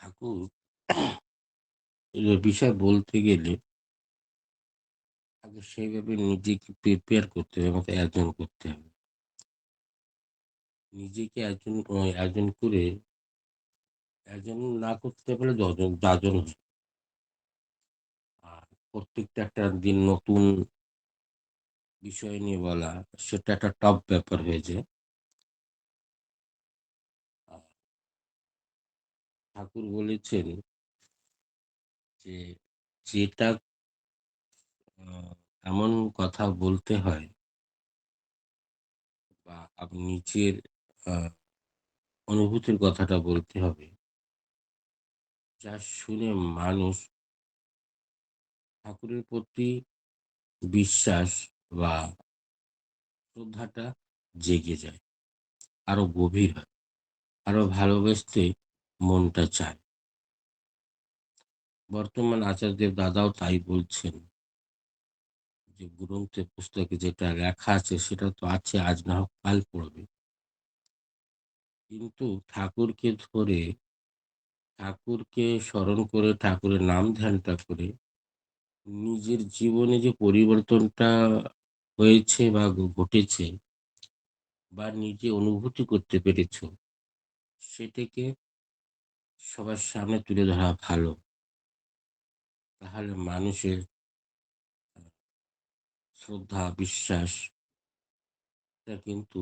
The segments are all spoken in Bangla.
ঠাকুর বিষয় বলতে গেলে আগে সেইভাবে নিজেকে প্রিপেয়ার করতে হবে, আমাকে একজন করতে হবে। নিজেকে একজন একজন করে একজন না করতে পারলে দশজন চারজন হয়। আর প্রত্যেকটা একটা দিন নতুন বিষয় নিয়ে বলা, সেটা একটা টপ ব্যাপার হয়ে যায় আর ঠাকুর বলেছেন যে যেটা এমন কথা বলতে হয় বা আপনি নিজের অনুভূতির কথাটা বলতে হবে যা শুনে মানুষ ঠাকুরের প্রতি বিশ্বাস বা শ্রদ্ধাটা জেগে যায়, আরও গভীর হয়, আরও ভালোবাসতে মনটা চায়। বর্তমান আচার্যদেব দাদাও তাই বলছেন যে গ্রন্থে পুস্তকে যেটা লেখা আছে সেটা তো আছে, আজ না হোক কাল পড়বে। কিন্তু ঠাকুরকে ধরে, ঠাকুরকে স্মরণ করে, ঠাকুরের নাম ধ্যানটা করে নিজের জীবনে যে পরিবর্তনটা হয়েছে বা ঘটেছে বা নিজে অনুভূতি করতে পেরেছ, সেটাকে সবার সামনে তুলে ধরা ভালো, তাহলে মানুষের শ্রদ্ধা, বিশ্বাস কিন্তু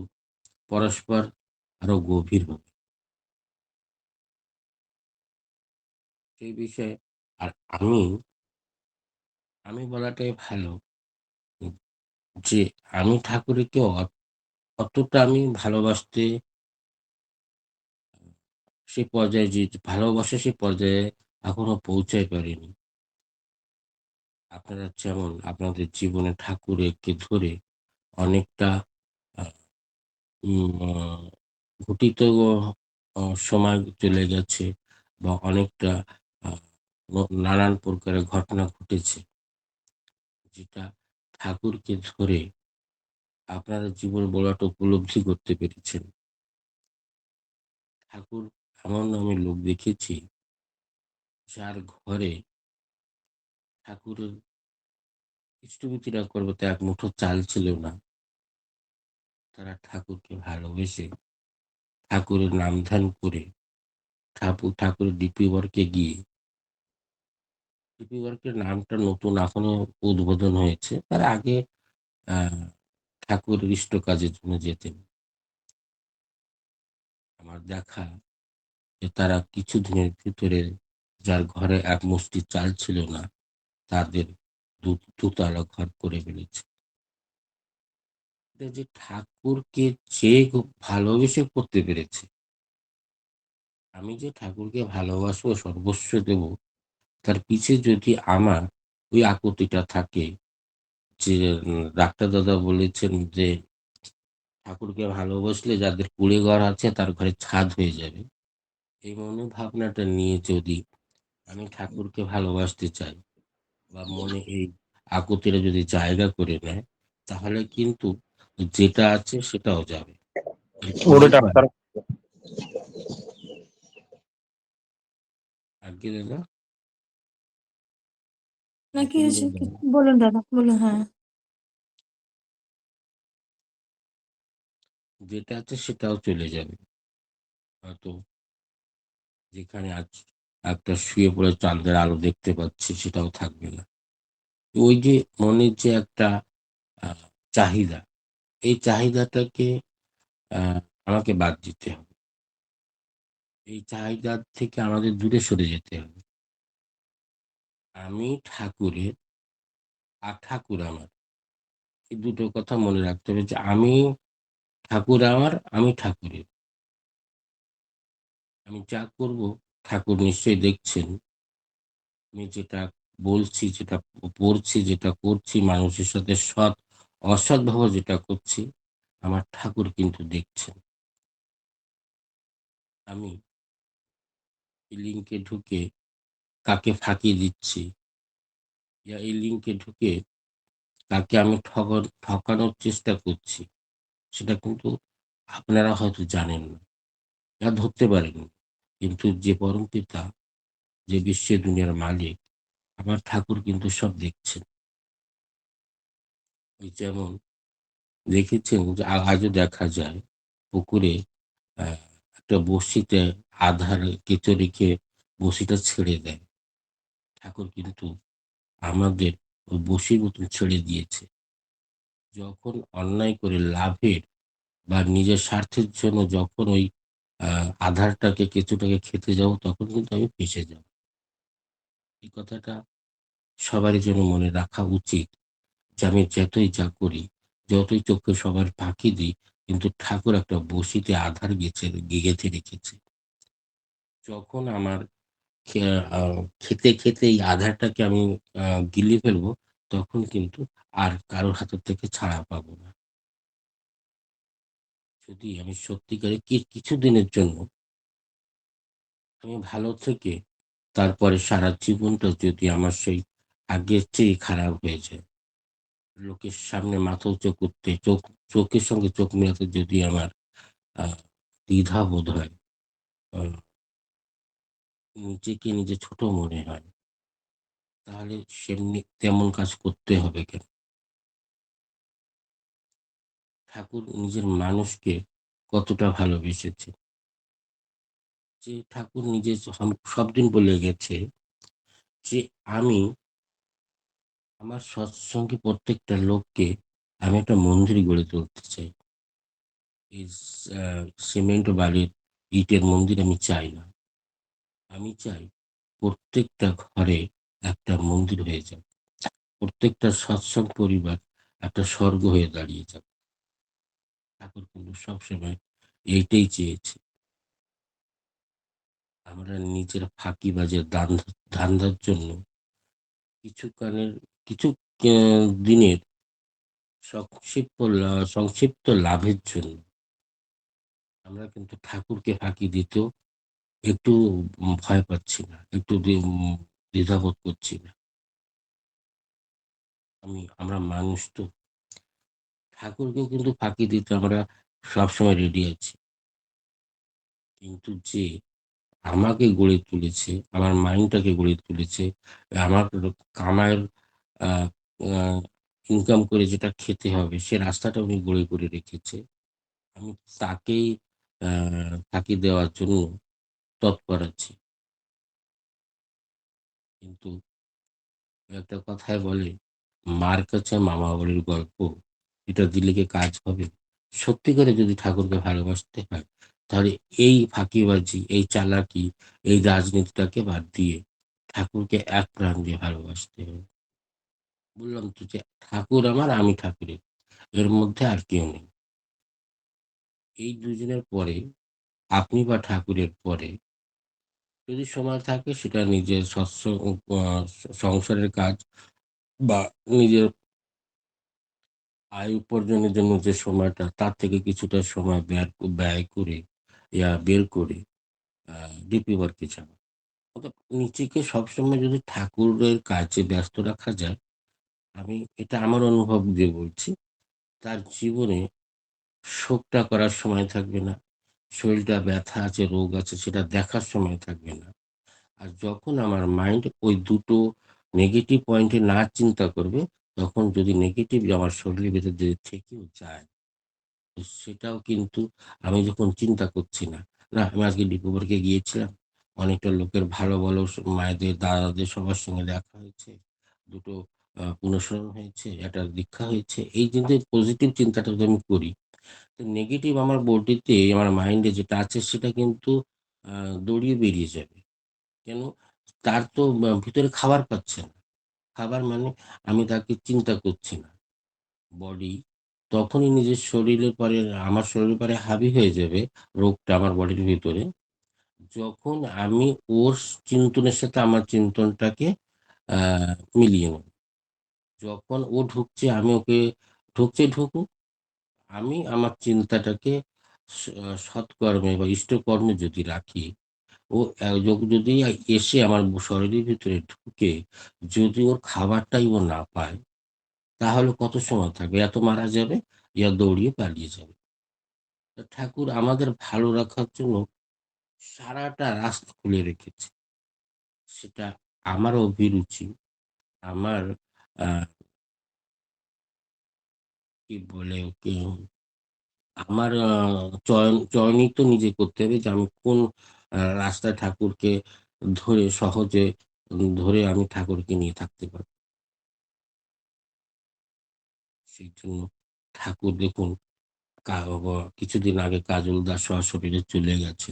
পরস্পর আরও গভীর হবে। সেই বিষয়ে আর আমি আমি বলাটাই ভালো যে আমি ঠাকুরকে অতটা আমি ভালোবাসতে সে পর্যায়ে যে ভালোবাসা সেই পর্যায়ে এখনও পৌঁছাই পারিনি। আপনারা যেমন আপনাদের জীবনে ঠাকুরকে ধরে অনেকটা ঘটিত সময় চলে গেছে বা অনেকটা নানান প্রকারের ঘটনা ঘটেছে। যেটা ঠাকুরকে ধরে আপনারা জীবন বলাটা উপলব্ধি করতে পেরেছেন। ঠাকুর এমন আমি লোক দেখেছি, যার ঘরে ঠাকুরের ইষ্টভূতিরা করব এক মুঠো চাল ছিল না। তারা ঠাকুরকে ভালোবেসে ঠাকুরের নাম ধ্যান করে ঠাকুর ঠাকুরের ডিপি ওয়ার্কে গিয়ে, ডিপি ওয়ার্কের নামটা নতুন এখনও উদ্বোধন হয়েছে। তার আগে ঠাকুরের ইষ্ট কাজের জন্য যেতেন। আমার দেখা যে তারা কিছুদিনের ভিতরে যার ঘরে এক মুষ্টি চাল ছিল না, তাদের দুতলা ঘর করে ফেলেছে। যে ঠাকুরকে যে ভালোবেসে করতে পেরেছে, আমি যে ঠাকুরকে ভালোবাসবো, সর্বস্ব দেব, তার পিছে যদি আমার ওই আকুতিটা থাকে, যে ডাক্তার দাদা বলেছেন যে, ঠাকুরকে ভালোবাসলে যাদের কুড়ে ঘর আছে তার ঘরে ছাদ হয়ে যাবে। এই মনোভাবনাটা নিয়ে যদি আমি ঠাকুরকে ভালোবাসতে চাই বা মনে এই আকুতিটা যদি জায়গা করে নেয় তাহলে কিন্তু যেটা আছে সেটাও যাবে। আগে দাদা নাকি দাদা? কি- বলুন দাদা বলুন হ্যাঁ। যেটা আছে সেটাও চলে যাবে। হয়তো যেখানে আজ একটা শুয়ে পড়ে চাঁদের আলো দেখতে পাচ্ছি, সেটাও থাকবে না। ওই যে মনের যে একটা চাহিদা, এই চাহিদাটাকে আমাকে বাদ দিতে হবে। এই চাহিদার থেকে আমাদের দূরে সরে যেতে হবে। আমি ঠাকুরের আর ঠাকুর আমার, এই দুটো কথা মনে রাখতে হবে যে আমি ঠাকুর আমার, আমি ঠাকুরের। আমি যা করব, ঠাকুর নিশ্চয়ই দেখছেন। আমি যেটা বলছি, যেটা পড়ছি, যেটা করছি, মানুষের সাথে সৎ, অসৎ ভাবে যেটা করছি, আমার ঠাকুর কিন্তু দেখছেন। আমি লিঙ্কে ঢুকে কাকে ফাঁকি দিচ্ছি? ইয়া, এই লিঙ্কে ঢুকে কাকে আমি ঠক ঠকানোর চেষ্টা করছি? সেটা কিন্তু আপনারা হয়তো জানেন না, বা ধরতে পারেন কিন্তু যে পরম পিতা, যে বিশ্বে দুনিয়ার মালিক, আমার ঠাকুর কিন্তু সব দেখছেন। যেমন দেখেছেন যে আজও দেখা যায় পুকুরে একটা বড়শিতে আধার কেঁচো রেখে বড়শিটা ছেড়ে দেয়। ঠাকুর কিন্তু আমাদের ওই বড়শির মতন ছেড়ে দিয়েছে। যখন অন্যায় করে লাভের বা নিজের স্বার্থের জন্য যখন ওই আধারটাকে কেঁচোটাকে খেতে যাব, তখন কিন্তু আমি ফেঁসে যাব। এই কথাটা সবারই জন্য মনে রাখা উচিত যে আমি যতই যা করি, যতই চোখে সবার ফাঁকি দিই, কিন্তু ঠাকুর একটা বসিতে আধার গেছে, গেঁথে রেখেছে। যখন আমার খেতে খেতে এই আধারটাকে আমি গিলে ফেলব, তখন কিন্তু আর কারোর হাতের থেকে ছাড়া পাবো না। যদি আমি সত্যিকারে কি কিছুদিনের জন্য আমি ভালো থেকে তারপরে সারা জীবনটা যদি আমার সেই আগের চেয়ে খারাপ হয়ে যায়, লোকের সামনে মাথা উঁচু করতে, চোখ, চোখের সঙ্গে চোখ মেলাতে যদি আমার দ্বিধা বোধ হয় নিজেকে নিজে ছোট মনে হয়, তাহলে সেমনি তেমন কাজ করতে হবে কেন? ঠাকুর নিজের মানুষকে কতটা ভালোবেসেছে। যে ঠাকুর নিজে সব- সবদিন বলে গেছে যে আমি আমার সৎসঙ্গে প্রত্যেকটা লোককে আমি একটা মন্দির গড়ে তুলতে চাই। এই সিমেন্ট বালির ইটের মন্দির আমি চাই না। আমি চাই প্রত্যেকটা ঘরে একটা মন্দির হয়ে যাক। প্রত্যেকটা সৎসঙ্গ পরিবার একটা স্বর্গ হয়ে দাঁড়িয়ে যাক। ঠাকুর কিন্তু সবসময় এইটাই চেয়েছে। আমরা নিজের ফাঁকিবাজের দান ধান্দার জন্য কিছু কানের কিছু দিনের সংক্ষিপ্ত সংক্ষিপ্ত লাভের জন্য আমরা কিন্তু ঠাকুরকে ফাঁকি দিতেও একটু ভয় পাচ্ছি না, একটু দ্বিধাবোধ করছি না। আমি, আমরা মানুষ তো ঠাকুরকেও কিন্তু ফাঁকি দিতে আমরা সবসময় রেডি আছি। কিন্তু যে আমাকে গড়ে তুলেছে, আমার মাইন্ডটাকে গড়ে তুলেছে, আমার কামায়ের ইনকাম করে যেটা খেতে হবে, সে রাস্তাটা উনি গড়ে করে রেখেছে, আমি তাকেই ফাঁকি দেওয়ার জন্য তৎপর আছি। কিন্তু একটা কথায় বলে, মার কাছে মামা বাড়ির গল্প এটা দিলে কি কাজ হবে? সত্যি করে যদি ঠাকুরকে ভালোবাসতে হয় তাহলে এই ফাঁকিবাজি এই চালাকি এই রাজনীতিটাকে বাদ দিয়ে ঠাকুরকে এক প্রাণ দিয়ে ভালোবাসতে হবে। বললাম তো যে ঠাকুর আমার আমি ঠাকুরের। এর মধ্যে আর কেউ নেই। এই দুজনের পরে আপনি বা ঠাকুরের পরে যদি সময় থাকে সেটা নিজের সৎস আহ, সংসারের কাজ বা নিজের আয় উপার্জনের জন্য যে সময়টা, তার থেকে কিছুটা সময় ব্যয় ব্যয় করে, ইয়া বের করে ডিপি ওয়ার্কে যাওয়া। অর্থাৎ সবসময় যদি ঠাকুরের কাজে ব্যস্ত রাখা যায়, আমি এটা আমার অনুভব দিয়ে বলছি, তার জীবনে শোকটা করার সময় থাকবে না, শরীরটা ব্যথা আছে, রোগ আছে, সেটা দেখার সময় থাকবে না। আর যখন আমার মাইন্ড ওই দুটো নেগেটিভ পয়েন্টে না চিন্তা করবে তখন যদি নেগেটিভ আমার শরীরের ভিতর যদি থেকেও যায় তো সেটাও কিন্তু আমি যখন চিন্তা করছি না না আমি আজকে ডিপোবারকে গিয়েছিলাম অনেকটা লোকের ভালো ভালো মায়েদের দাদাদের সবার সঙ্গে দেখা হয়েছে দুটো আহ, পুনঃস্মরণ হয়েছে একটা দীক্ষা হয়েছে এই কিন্তু পজিটিভ চিন্তাটা যদি আমি করি তো নেগেটিভ আমার বডিতে আমার মাইন্ডে যেটা আছে সেটা কিন্তু দৌড়িয়ে বেরিয়ে যাবে। কেন? তার তো ভিতরে খাবার পাচ্ছে না। খাবার মানে আমি তাকে চিন্তা করছি না। বডি তখনই নিজের শরীরের পরে, আমার শরীরের পরে হাবি হয়ে যাবে রোগটা আমার বডির ভিতরে। যখন আমি ওর চিন্তনের সাথে আমার চিন্তনটাকে মিলিয়ে নেব। যখন ও ঢুকছে, আমি ওকে ঢুকছে ঢুকুক, আমি আমার চিন্তাটাকে সৎকর্মে বা ইষ্টকর্মে যদি রাখি ও যদি এসে আমার শরীরের ভিতরে ঢুকে, যদি ওর খাবারটাই ও না পায়, তাহলে কত সময় থাকবে এত মারা যাবে ইয়া দৌড়িয়ে পালিয়ে যাবে ঠাকুর আমাদের ভালো রাখার জন্য সারাটা রাস্তা খুলে রেখেছে সেটা আমার অভিরুচি। আমার কি বলে ওকে? আমার চয়ন চয়নই তো নিজে করতে হবে যে আমি কোন রাস্তায় ঠাকুরকে ধরে, সহজে ধরে আমি ঠাকুরকে নিয়ে থাকতে পারব। সেইজন্য ঠাকুর দেখুন কিছুদিন আগে কাজল দাস সশরীরে চলে গেছে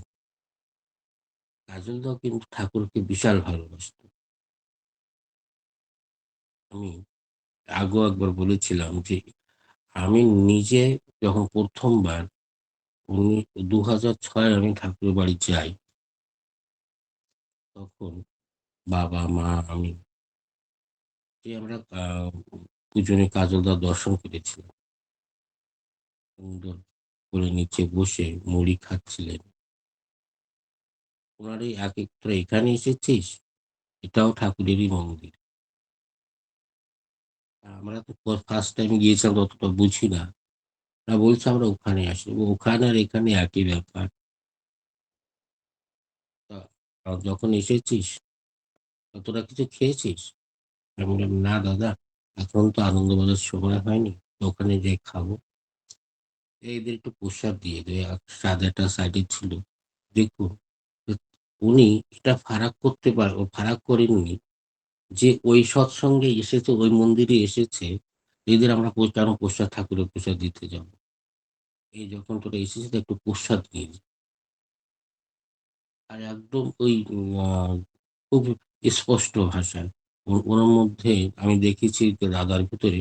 কাজল দাও কিন্তু ঠাকুরকে বিশাল ভালোবাসত। আমি আগেও একবার বলেছিলাম যে, আমি নিজে যখন ১ম বার উনি ২০০৬ আমি ঠাকুরের বাড়ি যাই। তখন বাবা, মা, আমি আমরা দুজনে কাজল দার দর্শন করেছিলাম। সুন্দর করে নিচে বসে মুড়ি খাচ্ছিলেন। উনার এই একেক "তোরা এখানে এসেছিস? এটাও ঠাকুরেরই মন্দির।" আমরা তো ফার্স্ট টাইম গিয়েছিলাম তো অতটা বুঝি না। ওরা বলছে আমরা ওখানে আসি। ওখানে আর এখানে একই ব্যাপার। তা আ যখন এসেছিস তা তোরা কিছু খেয়েছিস? আমি বললাম, "না দাদা, এখন তো আনন্দবাজার সময় হয়নি। ওখানে যেয়ে খাব।" এদের একটু প্রসাদ দিয়ে দে। আ সাদাটা সাইডে ছিল। দেখুন, উনি এটা ফারাক করতে পার ও ফারাক করেননি যে ওই সৎসঙ্গে এসেছে, ওই মন্দিরে এসেছে, এদের আমরা কেন প্রসাদ ঠাকুরের প্রসাদ দিতে যাব? এই যখন তোরা এসেছিস একটু প্রসাদ নিয়ে যা। আর একদম ওই খুব স্পষ্ট ভাষায় ও ওনার মধ্যে আমি দেখেছি দাদার ভিতরে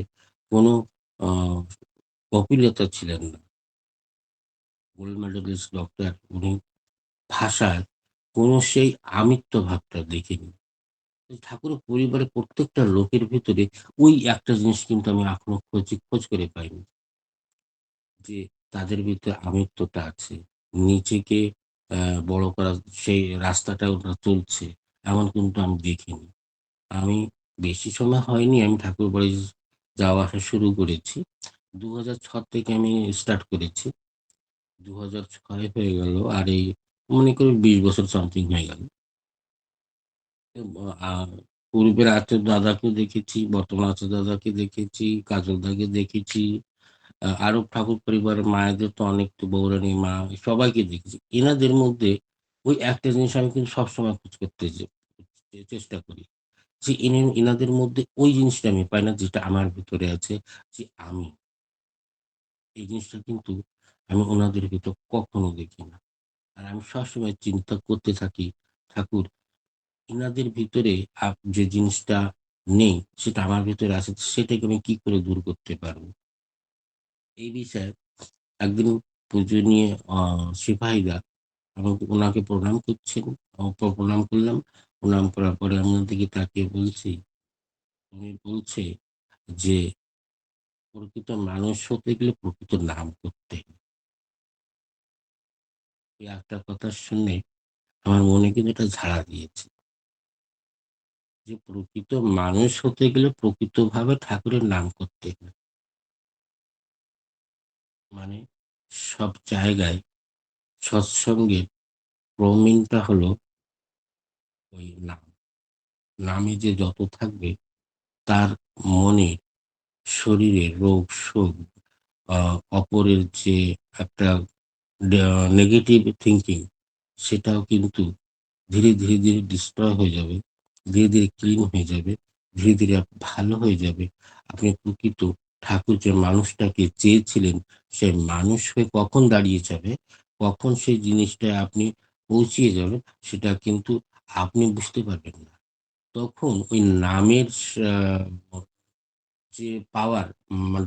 কোনো কপিলতা ছিলেন না। গোল্ড মেডেলিস্ট ডক্টর উনি ভাষায় কোনো সেই আমিত্ব ভাবটা দেখিনি। ঠাকুরের পরিবারের প্রত্যেকটা লোকের ভিতরে ওই একটা জিনিস কিন্তু আমি এখনও খোঁজ খোঁজ করে পাইনি। যে তাদের ভিতরে আমিত্বটা আছে। নিজেকে বড় করার সেই রাস্তাটা ওরা চলছে, এমন কিন্তু আমি দেখিনি। আমি বেশি সময় হয়নি আমি ঠাকুর বাড়ি যাওয়া আসা শুরু করেছি। ২০০৬ থেকে আমি স্টার্ট করেছি। ২০০৬ হয়ে গেল আর এই মনে করি ২০ বছর সামথিং হয়ে গেল। এব আ পূর্বের আচার্য দাদাকে দেখেছি, বর্তমান আচার্য দাদাকে দেখেছি, কাজল দাকে দেখেছি। আরব ঠাকুর পরিবারের মায়েদের তো অনেক তো বৌরানী মা সবাইকে দেখেছি। এনাদের মধ্যে ওই একটা জিনিস আমি কিন্তু সবসময় খোঁজ করতে চেষ্টা করি। যে এনাদের মধ্যে ওই জিনিসটা আমি পাই না যেটা আমার ভিতরে আছে যে আমি। এই জিনিসটা কিন্তু আমি ওনাদের ভিতর কখনো দেখি না। আর আমি সবসময় চিন্তা করতে থাকি, ঠাকুর ইনাদের ভিতরে যে জিনিসটা নেই সেটা আমার ভিতরে আছে সেটাকে আমি কি করে দূর করতে পারব? এই বিষয়ে একদিন পূজনীয় সিপাহীরা আমাকে ওনাকে প্রণাম করছেন। প্রণাম করলাম। প্রণাম করার পরে আমি ওনার দিকে তাকিয়ে বলছি, উনি বলছে যে, "প্রকৃত মানুষ হতে গেলে প্রকৃত নাম করতে এই একটা কথা শুনে আমার মনে কিন্তু এটা ঝাড়া দিয়েছে। যে প্রকৃত মানুষ হতে গেলে প্রকৃতভাবে ঠাকুরের নাম করতে হয়। মানে সব জায়গায় সৎসঙ্গের প্রমিলটা হলো ওই নাম। নামে যে যত থাকবে তার মনে, শরীরে রোগ-শোক অপরের যে একটা নেগেটিভ থিঙ্কিং সেটাও কিন্তু ধীরে, ধীরে, ধীরে ডিস্ট্রয় হয়ে যাবে। ধীরে, ধীরে ক্লিন হয়ে যাবে। ধীরে, ধীরে ভালো হয়ে যাবে। আপনি প্রকৃত ঠাকুর যে মানুষটাকে চেয়েছিলেন, সে মানুষ হয়ে কখন দাঁড়িয়ে যাবে, কখন সেই জিনিসটা আপনি পৌঁছিয়ে যাবেন, সেটা কিন্তু আপনি বুঝতে পারবেন না। তখন ওই নামের যে পাওয়ার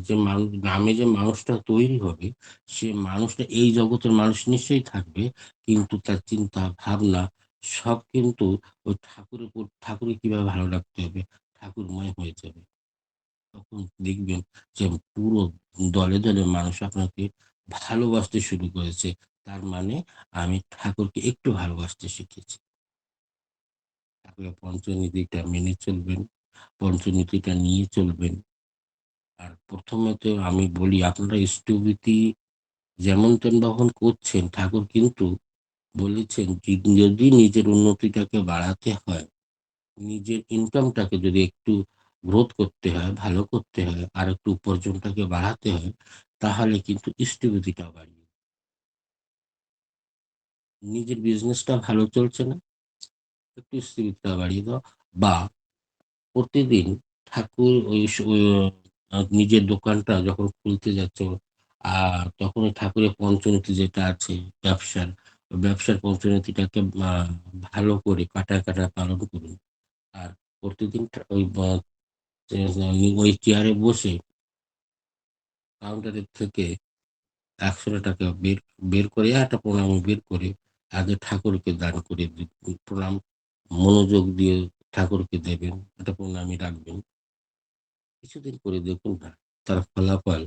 যে মানুষ নামে যে মানুষটা তৈরি হবে, সে মানুষটা এই জগতের মানুষ নিশ্চয়ই থাকবে। কিন্তু তার চিন্তা, ভাবনা সব কিন্তু ওই ঠাকুরের ঠাকুরকে কীভাবে ভালো রাখতে হবে, ঠাকুরময় হয়ে যাবে। তখন দেখবেন যে পুরো দলে, দলে মানুষ আপনাকে ভালোবাসতে শুরু করেছে। তার মানে আমি ঠাকুরকে একটু ভালোবাসতে শিখেছি। ঠাকুরের পঞ্চনীতিটা মেনে চলবেন, পঞ্চনীতিটা নিয়ে চলবেন। আর প্রথমত আমি বলি আপনারা স্থবিতি যেমন তেমন করছেন, ঠাকুর কিন্তু বলেছেন যদি নিজের উন্নতিটাকে বাড়াতে হয় নিজের ইনকামটাকে যদি একটু গ্রোথ করতে হয়, ভালো করতে হয়, আর একটু উপার্জনটাকে বাড়াতে হয়, তাহলে কিন্তু স্থিতিটা বাড়িয়ে নিজের বিজনেসটা ভালো চলছে না, একটু স্থিরতা বাড়িয়ে দাও বা প্রতিদিন ঠাকুর ওই নিজের দোকানটা যখন খুলতে যাচ্ছ, আর তখন ঠাকুরের পঞ্চনীতি যেটা আছে ব্যবসার, ব্যবসার পঞ্চনীতিটাকে ভালো করে কাটায়, কাটায় পালন করুন। আর প্রতিদিন ওই ওই চেয়ারে বসে কাউন্টারের থেকে ৳১০০ বের বের করে একটা প্রণামী বের করে আগে ঠাকুরকে দান করে প্রণাম মনোযোগ দিয়ে ঠাকুরকে দেবেন, একটা প্রণামী রাখবেন। কিছুদিন করে দেখুন না তার ফলাফল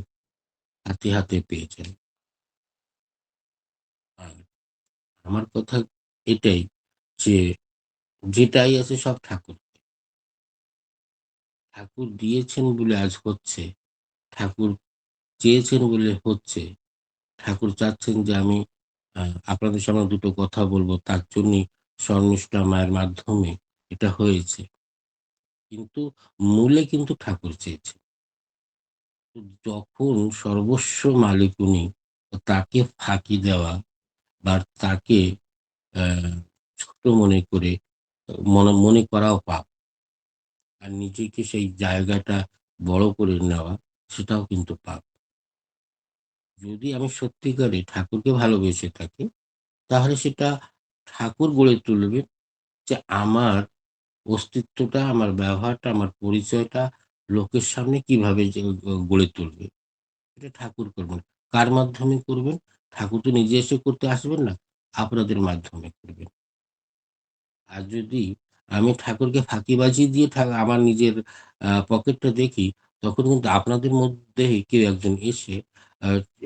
হাতে, হাতে পেয়েছেন আর আমার কথা এটাই যে, যেটাই আছে সব ঠাকুর। ঠাকুর দিয়েছেন বলে আজ হচ্ছে, ঠাকুর চেয়েছেন বলে হচ্ছে। ঠাকুর চাচ্ছেন যে আমি আপনাদের সামনে দুটো কথা বলব তার জন্যই শর্মিষ্ঠা মায়ের মাধ্যমে এটা হয়েছে। কিন্তু মূলে কিন্তু ঠাকুর চেয়েছেন। যখন সর্বস্ব মালিক উনি, তাকে ফাঁকি দেওয়া বা তাকে ছোট মনে করে মনে করাও পাপ। আর নিজেকে সেই জায়গাটা বড় করে নেওয়া সেটাও কিন্তু পাপ। যদি আমি সত্যিকারে ঠাকুরকে ভালোবেসে থাকি, তাহলে সেটা ঠাকুর গড়ে তুলবে যে আমার অস্তিত্বটা, আমার ব্যবহারটা, আমার পরিচয়টা লোকের সামনে কীভাবে গড়ে তুলবে। এটা ঠাকুর করবেন। কার মাধ্যমে করবেন? ঠাকুর তো নিজে এসে করতে আসবেন না। আপনাদের মাধ্যমে করবেন। আর যদি আমি ঠাকুরকে ফাঁকি ফাঁকিবাজি দিয়ে আমার নিজের পকেটটা দেখি, তখন কিন্তু আপনাদের মধ্যে কেউ একজন এসে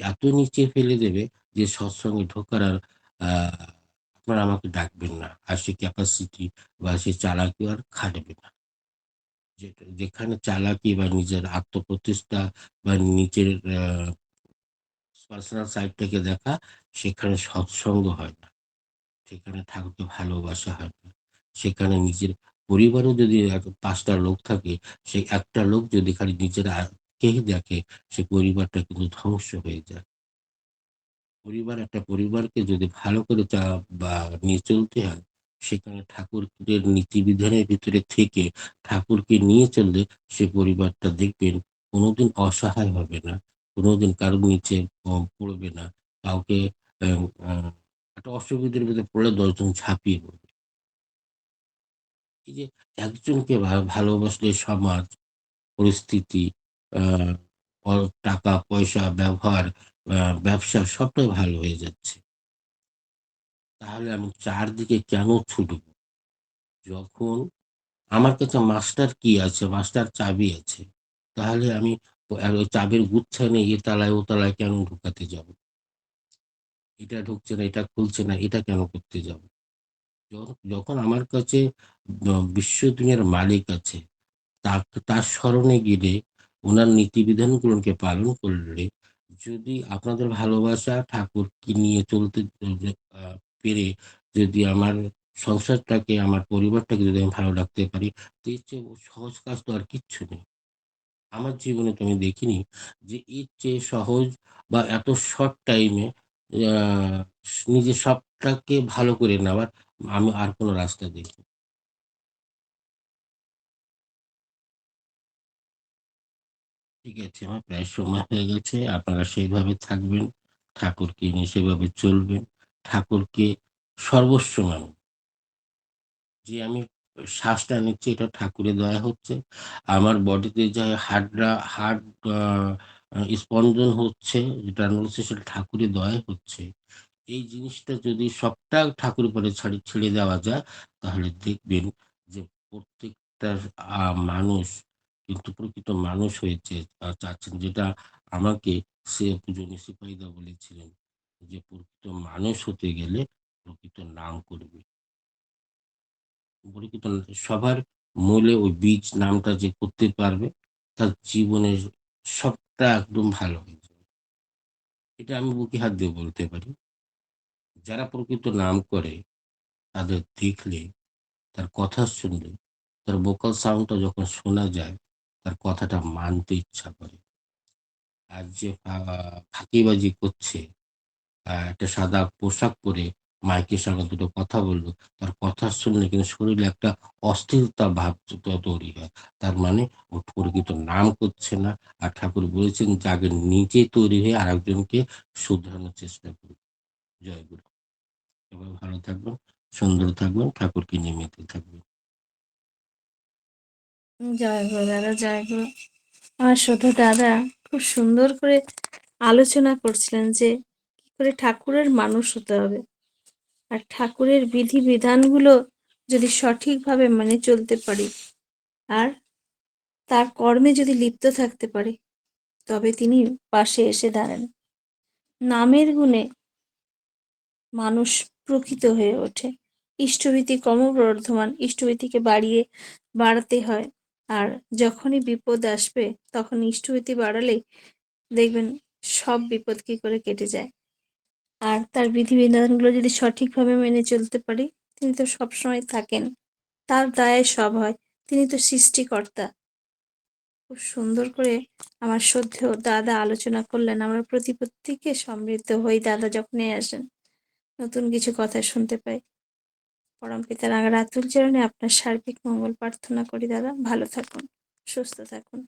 এত নিচে ফেলে দেবে যে সৎসঙ্গে ঢোকার আর আপনারা আমাকে ডাকবেন না। আর সে ক্যাপাসিটি বা সে চালাকি আর খাটবে না। যেখানে চালাকি বা নিজের আত্মপ্রতিষ্ঠা বা নিজের পার্সোনাল সাইডটাকে দেখা, সেখানে সৎসঙ্গ হয় না। সেখানে ঠাকুরকে ভালোবাসা হয় না। সেখানে নিজের পরিবারও যদি ৫ লোক থাকে, সেই একটা লোক যদি খালি নিজের কেই দেখে, সে পরিবারটা কিন্তু ধ্বংস হয়ে যায়। পরিবার একটা পরিবারকে যদি ভালো করে চা বা নিয়ে চলতে হয়, সেখানে ঠাকুরের নীতিবিধানের ভিতরে থেকে ঠাকুরকে নিয়ে চললে সে পরিবারটা দেখবেন কোনোদিন অসহায় হবে না। কোনোদিন কারোর নিচে পড়বে না। কাউকে একটা অসুবিধার ভিতরে পড়লে ১০ জন ঝাঁপিয়ে পড়বে। এই যে একজনকে ভালোবাসলে সমাজ, পরিস্থিতি, আ টাকা-পয়সা, ব্যবহার, ব্যবসা সবটাই ভালো হয়ে যাচ্ছে। তাহলে আমি চারদিকে কেন ছুটবো? যখন আমার কাছে মাস্টার কি আছে, মাস্টার চাবি আছে। তাহলে আমি চাবির গুচ্ছা নিয়ে এ তালায় ও তালায় কেন ঢুকাতে যাব? এটা ঢুকছে না, এটা খুলছে না, এটা কেন করতে যাব? যখন আমার কাছে বিশ্ব দুনিয়ার মালিক আছে, তার স্মরণে গেলে উনার নীতিবিধানগুলোকে পালন করলে যদি আপনাদের ভালোবাসা ঠাকুরকে নিয়ে চলতে পেরে যদি আমার সংসারটাকে, আমার পরিবারটাকে যদি আমি ভালো রাখতে পারি, এর চেয়ে সহজ কাজ তো আর কিচ্ছু নেই। আমার জীবনে তো আমি দেখিনি যে এর চেয়ে সহজ বা এত শর্ট টাইমে আ নিজের সবটাকে ভালো করে নেওয়ার আমি আর কোনো রাস্তা দেখি ঠিক আছে, আমার প্রায় সময় হয়ে গেছে। আপনারা সেইভাবে থাকবেন। ঠাকুরকে নিয়ে সেভাবে চলবেন। ঠাকুরকে সর্বস্ব মানুন। যে আমি শ্বাসটা নিচ্ছি এটা ঠাকুরের দয়া হচ্ছে। আমার বডিতে যে হার্টরা হার্ট স্পন্দন হচ্ছে, যেটা সেটা ঠাকুরের দয়ায় হচ্ছে। এই জিনিসটা যদি সবটা ঠাকুরের উপরে ছাড়ি ছেড়ে দেওয়া যায়, তাহলে দেখবেন যে প্রত্যেকটা মানুষ কিন্তু প্রকৃত মানুষ হয়েছে চাচ্ছেন। যেটা আমাকে সে পূজনীয় সিপাহীদা বলেছিলেন যে, "প্রকৃত মানুষ হতে গেলে প্রকৃত নাম করবে।" প্রকৃত সবার মূলে ওই বীজ নামটা যে করতে পারবে, তার জীবনের সবটা একদম ভালো হয়ে যাবে। এটা আমি বুকে হাত দিয়ে বলতে পারি। যারা প্রকৃত নাম করে তাদের দেখলে, তার কথা শুনলে তার ভোকাল সাউন্ডটা যখন শোনা যায় তার কথাটা মানতে ইচ্ছা করে। আর যে ফাঁকিবাজি করছে একটা সাদা পোশাক পরে মাইকের সঙ্গে দুটো কথা বলল তার কথা শুনলে কিন্তু শরীরে একটা অস্থিরতা ভাব তৈরি হয়। তার মানে ও প্রকৃত নাম করছে না আর ঠাকুর বলেছেন যে আগে নিজে তৈরি হয়ে আরেকজনকে শুধরানোর চেষ্টা করুন। জয় গুরু। সবাই ভালো থাকবেন সুন্দর থাকবেন ঠাকুরকে নিয়মিত থাকবেন জয় গুরু দাদা, জয় গুরু আমার শুধু দাদা খুব সুন্দর করে আলোচনা করছিলেন যে কি করে ঠাকুরের মানুষ হতে হবে। আর ঠাকুরের বিধি বিধানগুলো যদি সঠিকভাবে মেনে চলতে পারি আর তার কর্মে যদি লিপ্ত থাকতে পারি, তবে তিনি পাশে এসে দাঁড়ান। নামের গুণে মানুষ প্রকৃত হয়ে ওঠে। ইষ্টভীতি ক্রমবর্ধমান, ইষ্টভীতিকে বাড়িয়ে বাড়াতে হয়। আর যখনই বিপদ আসবে, তখন ইষ্টভীতি বাড়ালেই দেখবেন সব বিপদ কি করে কেটে যায়। আর তার বিধিবিধানগুলো যদি সঠিকভাবে মেনে চলতে পারি, তিনি তো সবসময় থাকেন। তার দায়ে সব হয়। তিনি তো সৃষ্টিকর্তা। খুব সুন্দর করে আমার শ্রদ্ধেয় দাদা আলোচনা করলেন। আমরা প্রতি প্রত্যেকে সমৃদ্ধ হই, দাদা যখনই আসেন। নতুন কিছু কথা শুনতে পাই। পরম পিতার আগার আতুল চরণে আপনার সার্বিক মঙ্গল প্রার্থনা করি দাদা। ভালো থাকুন, সুস্থ থাকুন।